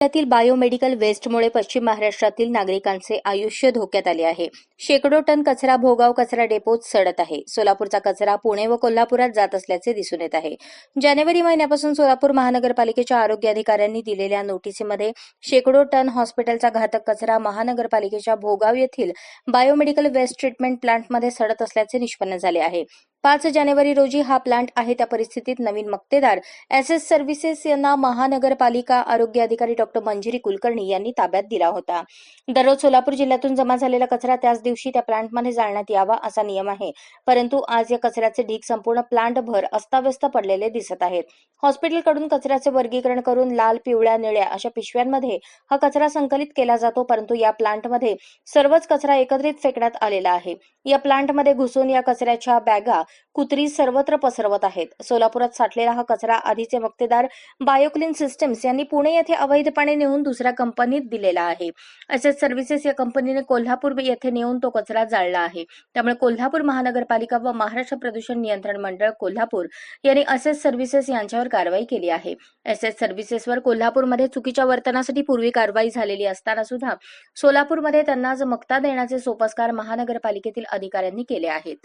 यातील बायोमेडिकल वेस्टमुळे पश्चिम महाराष्ट्रातील नागरिकांचे आयुष्य धोक्यात आले आहे. शेकडो टन कचरा भोगाव कचरा डेपोत सडत आहे. सोलापूरचा कचरा पुणे व कोल्हापुरात जात असल्याचे दिसून येत आहे. जानेवारी महिन्यापासून सोलापूर महानगरपालिकेच्या आरोग्य अधिकाऱ्यांनी दिलेल्या नोटीसीमध्ये शेकडो टन हॉस्पिटलचा घातक कचरा महानगरपालिकेच्या भोगाव येथील बायोमेडिकल वेस्ट ट्रीटमेंट प्लांटमध्ये सडत असल्याचे निष्पन्न झाले आहे. पाच जानेवारी रोजी हा प्लांट आहे. त्या परिस्थितीत नवीन मक्तेदार. एस एस सर्व्हिसेस यांना महानगरपालिका आरोग्य अधिकारी डॉक्टर मंजिरी कुलकर्णी यांनी ताब्यात दिला होता. दररोज सोलापूर जिल्ह्यातून जमा झालेला कचरा त्याच दिवशी त्या प्लांटमध्ये जाळण्यात यावा असा नियम आहे. परंतु आज या कचऱ्याचे ढीग संपूर्ण प्लांटभर अस्ताव्यस्त पडलेले दिसत आहेत. हॉस्पिटलकडून कचऱ्याचे वर्गीकरण करून लाल पिवळ्या निळ्या अशा पिशव्यांमध्ये हा कचरा संकलित केला जातो. परंतु या प्लांटमध्ये सर्वच कचरा एकत्रित फेकण्यात आलेला आहे. या प्लांटमध्ये घुसून या कचऱ्याच्या बॅगा कुत्री सर्वत्र पसरवत आहेत. सोलापुरात साठलेला हा कचरा आधीचे मक्तेदार बायोक्लीन सिस्टम्स यांनी पुणे येथे अवैधपणे नेऊन दुसऱ्या कंपनीत दिलेला आहे. असेच सर्व्हिसेस या कंपनीने कोल्हापूर येथे नेऊन तो कचरा जाळला आहे. त्यामुळे कोल्हापूर महानगरपालिका व महाराष्ट्र प्रदूषण नियंत्रण मंडळ कोल्हापूर यांनी असेच सर्व्हिसेस यांच्यावर कारवाई केली आहे. एसएस सर्व्हिसेसवर कोल्हापूरमध्ये चुकीच्या वर्तनासाठी पूर्वी कारवाई झालेली असताना सुद्धा सोलापूरमध्ये त्यांना आज मक्ता देण्याचे सोपस्कार महानगरपालिकेतील अधिकाऱ्यांनी केले आहेत.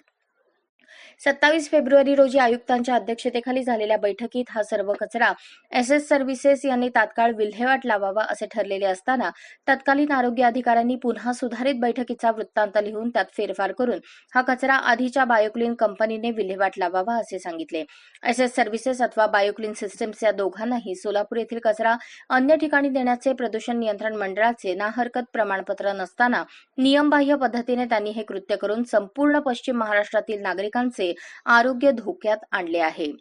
सत्तावीस फेब्रुवारी रोजी आयुक्तांच्या अध्यक्षतेखाली झालेल्या बैठकीत हा सर्व कचरा एस एस सर्व्हिसेस यांनी तात्काळ विल्हेवाट लावावा असे ठरलेले असताना तत्कालीन आरोग्य अधिकाऱ्यांनी पुन्हा सुधारित बैठकीचा वृत्तांत लिहून त्यात फेरफार करून हा कचरा आधीच्या बायोक्लीन कंपनीने विल्हेवाट लावावा असे सांगितले. एस एस सर्व्हिसेस अथवा बायोक्लीन सिस्टम्स या दोघांनाही सोलापूर येथील कचरा अन्य ठिकाणी देण्याचे प्रदूषण नियंत्रण मंडळाचे ना हरकत प्रमाणपत्र नसताना नियमबाह्य पद्धतीने त्यांनी हे कृत्य करून संपूर्ण पश्चिम महाराष्ट्रातील नागरिकांचे आरोग्य धोक्यात आणले आहे.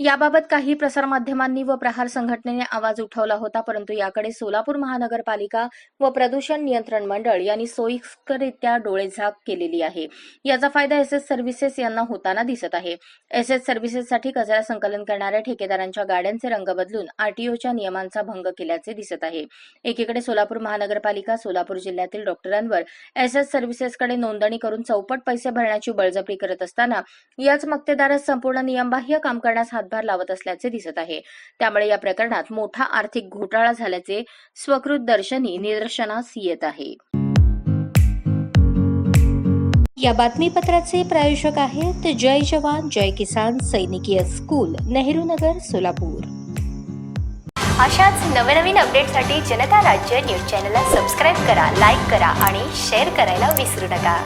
याबाबत काही प्रसारमाध्यमांनी व प्रहार संघटनेने आवाज उठवला होता परंतु याकडे सोलापूर महानगरपालिका व प्रदूषण नियंत्रण मंडळ यांनी सोयीस्कररित्या डोळेझाक केलेली आहे. याचा फायदा एस एस सर्व्हिसेस यांना होताना दिसत आहे. एस एस सर्व्हिसेससाठी कचरा संकलन करणाऱ्या ठेकेदारांच्या गाड्यांचे रंग बदलून आरटीओच्या नियमांचा भंग केल्याचे दिसत आहे. एकीकडे सोलापूर महानगरपालिका सोलापूर जिल्ह्यातील डॉक्टरांवर एस एस सर्व्हिसेसकडे नोंदणी करून चौपट पैसे भरण्याची बळजबरी करत असताना याच मक्तेदारास संपूर्ण नियमबाह्य काम करण्यास हातभार लावत असल्याचे दिसत आहे. त्यामुळे या प्रकरणात मोठा आर्थिक घोटाळा झाल्याचे स्वकृत दर्शनी निदर्शनास येत आहे. या बातमीपत्राचे प्रायोजक आहेत जय जवान जय किसान सैनिकीय स्कूल नेहरू नगर सोलापूर. अशाच नवनवीन अपडेटसाठी जनता राज्य न्यूज चॅनलला सबस्क्राईब करा लाईक करा आणि शेअर करायला विसरू नका.